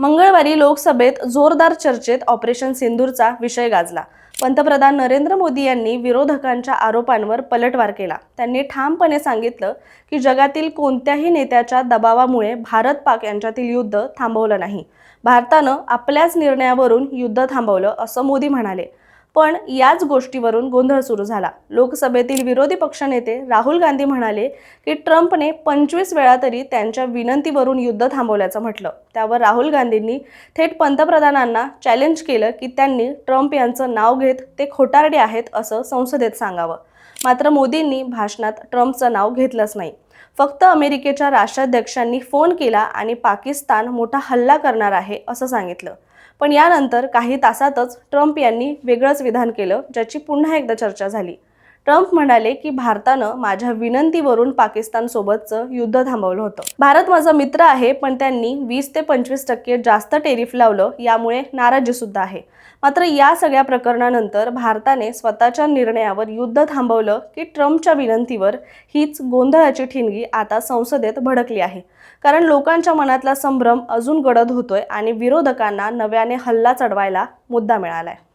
मंगळवारी लोकसभेत जोरदार चर्चेत ऑपरेशन सिंदूरचा विषय गाजला. पंतप्रधान नरेंद्र मोदी यांनी विरोधकांच्या आरोपांवर पलटवार केला. त्यांनी ठामपणे सांगितलं की जगातील कोणत्याही नेत्याच्या दबावामुळे भारत पाक यांच्यातील युद्ध थांबवलं नाही. भारतानं आपल्याच निर्णयावरून युद्ध थांबवलं असं मोदी म्हणाले. पण याच गोष्टीवरून गोंधळ सुरू झाला. लोकसभेतील विरोधी पक्षनेते राहुल गांधी म्हणाले की ट्रम्पने पंचवीस वेळा तरी त्यांच्या विनंतीवरून युद्ध थांबवल्याचं म्हटलं. त्यावर राहुल गांधींनी थेट पंतप्रधानांना चॅलेंज केलं की त्यांनी ट्रम्प यांचं नाव घेत ते खोटारडे आहेत असं संसदेत सांगावं. मात्र मोदींनी भाषणात ट्रम्पचं नाव घेतलंच नाही. फक्त अमेरिकेच्या राष्ट्राध्यक्षांनी फोन केला आणि पाकिस्तान मोठा हल्ला करणार आहे असं सांगितलं. पण यानंतर काही तासातच ट्रम्प यांनी वेगळंच विधान केलं ज्याची पुन्हा एकदा चर्चा झाली. ट्रम्प म्हणाले की भारतानं माझ्या विनंतीवरून पाकिस्तानसोबतचं युद्ध थांबवलं होतं. भारत माझा मित्र आहे पण त्यांनी वीस ते पंचवीस टक्के जास्त टेरिफ लावलं यामुळे नाराजी सुद्धा आहे. मात्र या सगळ्या प्रकरणानंतर भारताने स्वतःच्या निर्णयावर युद्ध थांबवलं की ट्रम्पच्या विनंतीवर हीच गोंधळाची ठिणगी आता संसदेत भडकली आहे. कारण लोकांच्या मनातला संभ्रम अजून गडद होतोय आणि विरोधकांना नव्याने हल्ला चढवायला मुद्दा मिळालाय.